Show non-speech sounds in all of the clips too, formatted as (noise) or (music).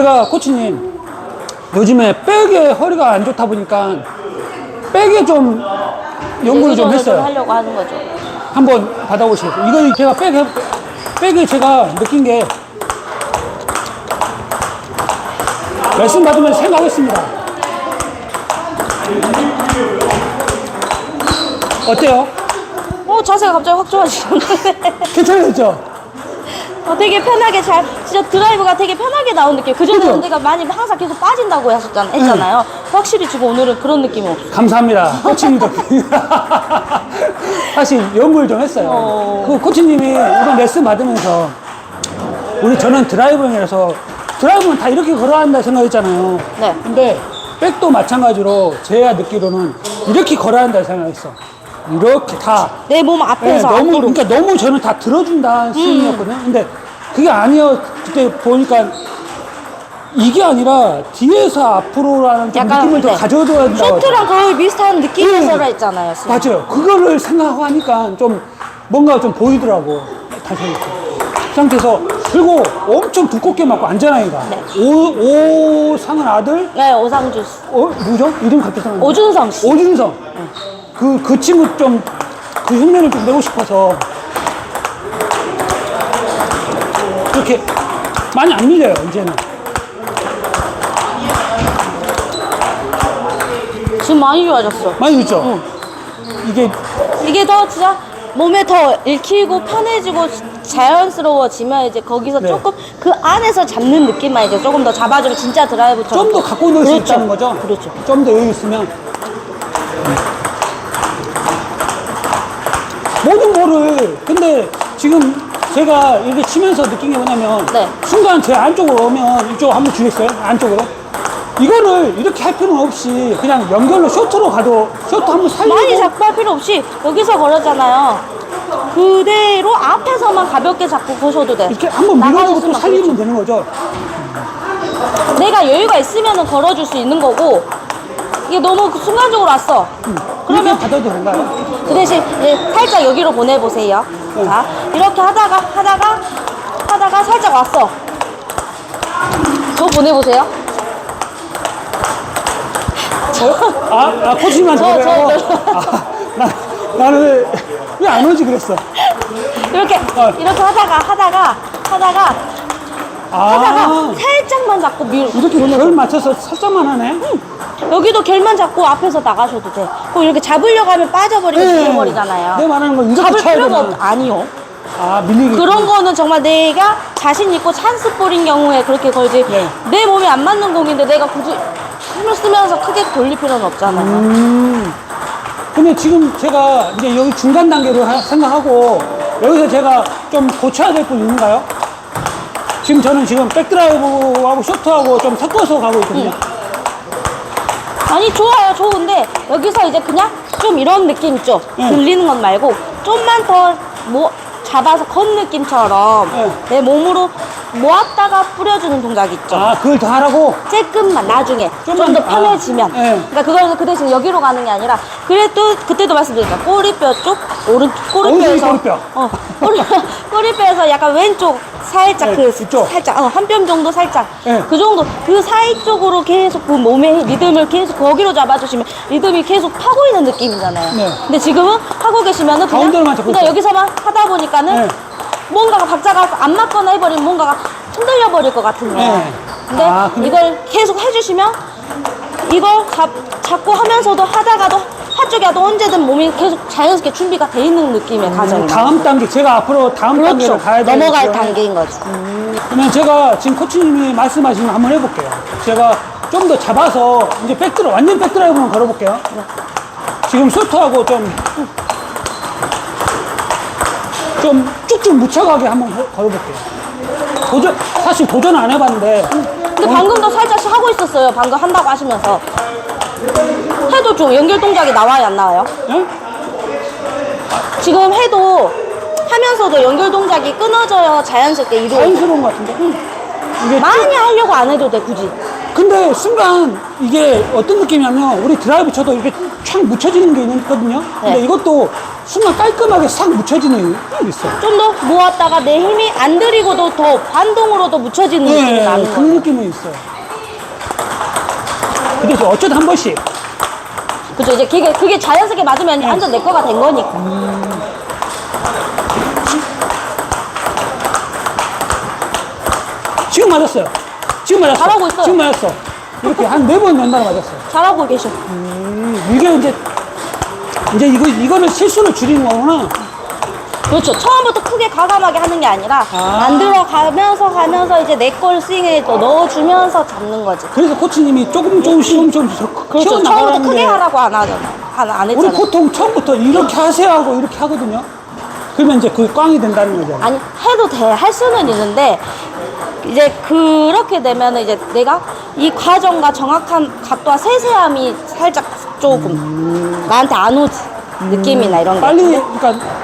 제가 코치님 요즘에 백에 허리가 안 좋다 보니까 백에 좀 연구를 좀좀 했어요. 하려고 하는 거죠. 한번 받아보시겠어요? 이거 제가 백, 해, 백을 제가 느낀 게 말씀 받으면 생각했습니다. 어때요? 어, 자세가 갑자기 확 좋아지셨는데. 괜찮았죠? 어, 되게 편하게 잘, 진짜 드라이브가 되게 편하게 나온 느낌. 그전에는 그죠? 네. 내가 많이 항상 계속 빠진다고 하셨잖아, 했잖아요. 확실히 지금 오늘은 그런 느낌이 없어. 감사합니다. (laughs) 코치님 덕분에. (laughs) 사실 연구를 좀 했어요. 어. 그 코치님이 이런 레슨 받으면서 우리 저는 드라이버형이라서 드라이브는 다 이렇게 걸어야 한다 생각했잖아요. 네. 근데 백도 마찬가지로 제가 듣기로는 이렇게 걸어야 한다 생각했어. 이렇게 다. 내몸 네, 앞에서 너무, 앞으로. 음. 그러니까 너무 저는 다 들어준다는 스윙이었거든요. 근데 그게 아니었, 그때 보니까 이게 아니라 뒤에서 앞으로라는 좀 약간, 느낌을 더 네. 가져둬야 된다고. 쇼트랑 거의 비슷한 느낌에서라 음. 했잖아요. 지금. 맞아요. 그거를 생각하고 하니까 좀 뭔가 좀 보이더라고. 이렇게. 그 상태에서 그리고 엄청 두껍게 맞고 안전하게가. 네. 오, 오상은 아들? 네, 오상주. 씨. 어, 누구죠? 이름 갑자기 생각나. 오준성 씨. 오준성. 그, 그 친구 좀, 그 흉내를 좀 내고 싶어서. 이렇게 많이 안 밀려요, 이제는. 지금 많이 좋아졌어. 많이 밀죠? 이게, 이게 더 진짜 몸에 더 읽히고 편해지고 자연스러워지면 이제 거기서 네. 조금 그 안에서 잡는 느낌만 이제 조금 더 잡아주면 진짜 드라이브처럼 좀 더 갖고 놀 수 그렇죠. 있다는 거죠? 그렇죠. 좀 더 여유 있으면. 모든 거를, 근데 지금 제가 이렇게 치면서 느낀 게 뭐냐면, 네. 순간 제 안쪽으로 오면 이쪽 한번 주겠어요? 안쪽으로? 이거를 이렇게 할 필요는 없이 그냥 연결로 쇼트로 가도 쇼트 한번 살리고 많이 잡고 할 필요 없이 여기서 걸었잖아요. 그대로 앞에서만 가볍게 잡고 거셔도 돼. 이렇게 한번 밀어주고 또 살리면 되는 거죠. 내가 여유가 있으면 걸어줄 수 있는 거고 이게 너무 순간적으로 왔어. 그러면 그러면 받아도 된가요? 그 대신 이제 살짝 여기로 보내보세요. 네. 자, 이렇게 하다가, 하다가, 하다가 살짝 왔어. 저 보내보세요. 아, 아 코치님한테 저, 그래요? 저, 저. 아, 나, 나는 왜 안 오지 그랬어. 이렇게, 어. 이렇게 하다가, 하다가, 하다가, 하다가 아, 살짝만 잡고 밀, 이렇게 결 맞춰서 살짝만 하네. 여기도 결만 잡고 앞에서 나가셔도 돼. 그럼 이렇게 잡으려고 하면 빠져버리고 네. 밀려버리잖아요. 내 말하는 건 이렇게 잡을 쳐야 필요가? 없, 아니요. 아, 밀리기. 그런 거는 정말 내가 자신 있고 찬스 볼인 경우에 그렇게 걸지 네. 내 몸에 안 맞는 공인데 내가 굳이 힘을 쓰면서 크게 돌릴 필요는 없잖아요. 음. 근데 지금 제가 이제 여기 중간 단계로 하- 생각하고 여기서 제가 좀 고쳐야 될분 있는가요? 지금 저는 지금 백드라이브하고 쇼트하고 좀 섞어서 가고 있거든요. 아니 좋아요 좋은데 여기서 이제 그냥 좀 이런 느낌 있죠 네. 돌리는 것 말고 좀만 더 뭐 잡아서 건 느낌처럼 네. 내 몸으로 모았다가 뿌려주는 동작 있죠 아, 그걸 더 하라고? 조금만 나중에 좀더 아, 편해지면 네. 그러니까 그거는 그 대신 여기로 가는 게 아니라 그래도 그때도 말씀드렸죠 꼬리뼈 쪽 오른 꼬리뼈에서 어디 꼬리뼈? 어 꼬리, (laughs) 꼬리뼈에서 약간 왼쪽 살짝 네, 그 이쪽. 살짝 어, 한 뼘 정도 살짝 네. 그 정도 그 사이 쪽으로 계속 그 몸의 리듬을 계속 거기로 잡아주시면 리듬이 계속 타고 있는 느낌이잖아요. 네. 근데 지금은 하고 계시면은 그냥 가운데로만 잡고 그냥 있어요. 여기서만 하다 보니까는 네. 뭔가가 박자가 안 맞거나 해버리면 뭔가가 흔들려 버릴 것 같은 거예요. 네. 근데 아, 근데- 이걸 계속 해주시면 이걸 잡, 잡고 하면서도 하다가도 한쪽이 와도 언제든 몸이 계속 자연스럽게 준비가 돼 있는 느낌의. 음, 다음 단계, 제가 앞으로 다음 그렇죠. 단계를 가야 될 넘어갈 단계인 거지. 그러면 제가 지금 코치님이 말씀하신 거 한번 해볼게요. 제가 좀 더 잡아서 이제 백드라 완전 백드라이브만 걸어볼게요. 지금 쇼트하고 좀, 좀 쭉쭉 묻혀가게 한번 해- 걸어볼게요. 도전, 사실 도전 안 해봤는데. 근데 어, 방금도 살짝씩 하고 있었어요. 방금 한다고 하시면서. 해도 좀 연결 동작이 나와요, 안 나와요? 예? 지금 해도 하면서도 연결 동작이 끊어져야 자연스럽게 이루어져. 자연스러운 것 같은데. 이게 많이 하려고 안 해도 돼, 굳이. 근데 순간 이게 어떤 느낌이냐면 우리 드라이브 쳐도 이렇게 촥 묻혀지는 게 있거든요. 근데 네. 이것도 순간 깔끔하게 싹 묻혀지는 힘이 있어. 좀더 모았다가 내 힘이 안 들이고도 더 반동으로도 묻혀지는 느낌이 네, 나는 그런 거예요. 느낌은 있어요. 근데 저 어쩌다 한 번씩 그죠? 이제 그게, 그게 자연스럽게 맞으면 완전 내 거가 된 거니까. 지금 맞았어요. 지금 맞았어. 잘하고 있어요. 지금 맞았어. 이렇게 한 네 번 연달아 맞았어 요. 잘하고 계셔. 음, 이게 이제 이제 이거 이거는 실수를 줄이는 거구나. 그렇죠. 처음부터 크게 과감하게 하는 게 아니라 아. 만들어 가면서 가면서 이제 내 걸 스윙에 또 넣어주면서 잡는 거지. 그래서 코치님이 조금 조금씩 조금 조금씩 그렇죠. 처음부터 게 하라고 안 하잖아. 안, 안 우리 했잖아. 보통 처음부터 이렇게 하세요 하고 이렇게 하거든요. 그러면 이제 그게 꽝이 된다는 거죠. 아니 해도 돼. 할 수는 있는데 이제 그렇게 되면 이제 내가 이 과정과 정확한 각도와 세세함이 살짝 조금 나한테 안 오지. 느낌이나 이런 게. 음. 빨리 그러니까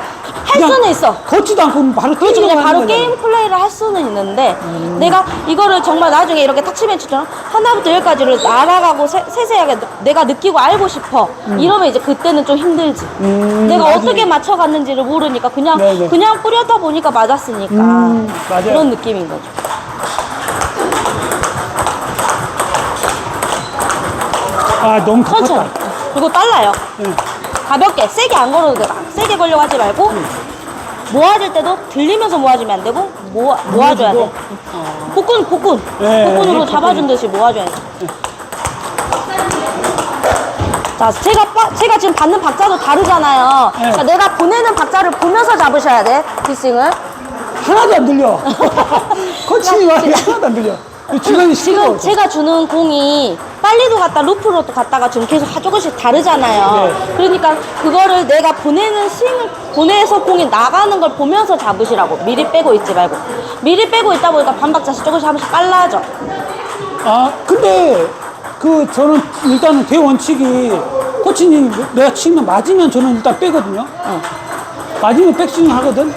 할 그냥 수는 있어. 걷지도 않고 바로 그렇지 뛰는 그냥 거 바로. 게임 플레이를 할 수는 있는데 내가 이거를 정말 나중에 이렇게 탁치맨치처럼 하나부터 열까지를 알아가고 세, 세세하게 느- 내가 느끼고 알고 싶어 이러면 이제 그때는 좀 힘들지 음, 내가. 어떻게 맞춰갔는지를 모르니까 그냥 네네. 그냥 뿌렸다 보니까 맞았으니까 음, 맞아요. 그런 느낌인 거죠 아 너무 천천히 컸다. 그리고 빨라요 네. 가볍게 세게 안 걸어도 돼 세게 걸려고 하지 말고 모아줄 때도 들리면서 모아주면 안 되고 모아, 모아줘야 돼 복근 복근 네, 복근으로 네, 잡아준 듯이 모아줘야 돼 자, 제가 빠- 제가 지금 받는 박자도 다르잖아요. 네. 그러니까 내가 보내는 박자를 보면서 잡으셔야 돼, 뒷스윙을. 하나도 안 들려. (laughs) 말이 하나도 안 들려. 주변이 지금 시끄러워. 제가 주는 공이 빨리도 갔다 루프로도 갔다가 지금 계속 조금씩 다르잖아요. 네. 그러니까 그거를 내가 보내는 스윙을 보내서 공이 나가는 걸 보면서 잡으시라고. 미리 빼고 있지 말고. 미리 빼고 있다 보니까 반박자씩 조금씩 하면서 빨라져. 아 근데 그 저는 일단은 대원칙이 코치님 내가 치면 맞으면 저는 일단 빼거든요. 맞으면 백스윙 하거든.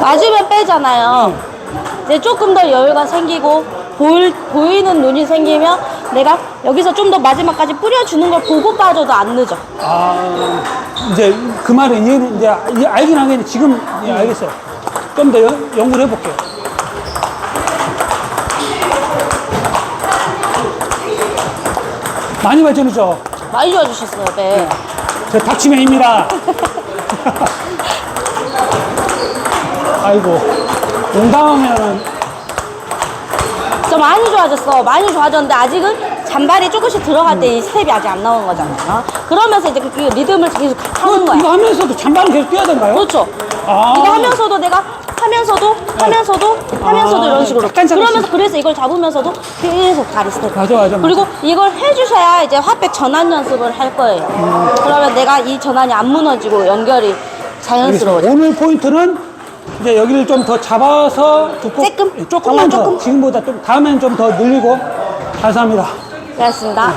맞으면 빼잖아요. 이제 조금 더 여유가 생기고 보일, 보이는 눈이 생기면 내가 여기서 좀 더 마지막까지 뿌려주는 걸 보고 빠져도 안 늦어. 아 이제 그 말은 이해는 이제 이- 알긴 하겠는데 지금 예, 알겠어요. 좀 더 연구를 해볼게요. 많이 발전했죠. 많이 좋아지셨어요, 네. 저 닥치맨입니다. (laughs) 아이고 농담하면은 저 많이 좋아졌어. 많이 좋아졌는데 아직은 잔발이 조금씩 들어갈 때 이 스텝이 아직 안 나오는 거잖아요. 그러면서 이제 그 리듬을 계속 하는 이거 거야. 하면서도 잔발은 계속 뛰어야 된가요? 그렇죠. 아. 이거 하면서도 내가 하면서도 하면서도 하면서도 아, 이런 식으로 약간 잠깐씩. 그러면서 그래서 이걸 잡으면서도 계속 다리 스텝 맞아, 맞아, 맞아. 그리고 이걸 해주셔야 이제 핫백 전환 연습을 할 거예요 그러면 내가 이 전환이 안 무너지고 연결이 자연스러워져 알겠습니다. 오늘 포인트는 이제 여기를 좀 더 잡아서 두껍, 조금? 조금만 정말 더 조금? 지금보다 좀 다음엔 좀 더 늘리고 감사합니다. 고맙습니다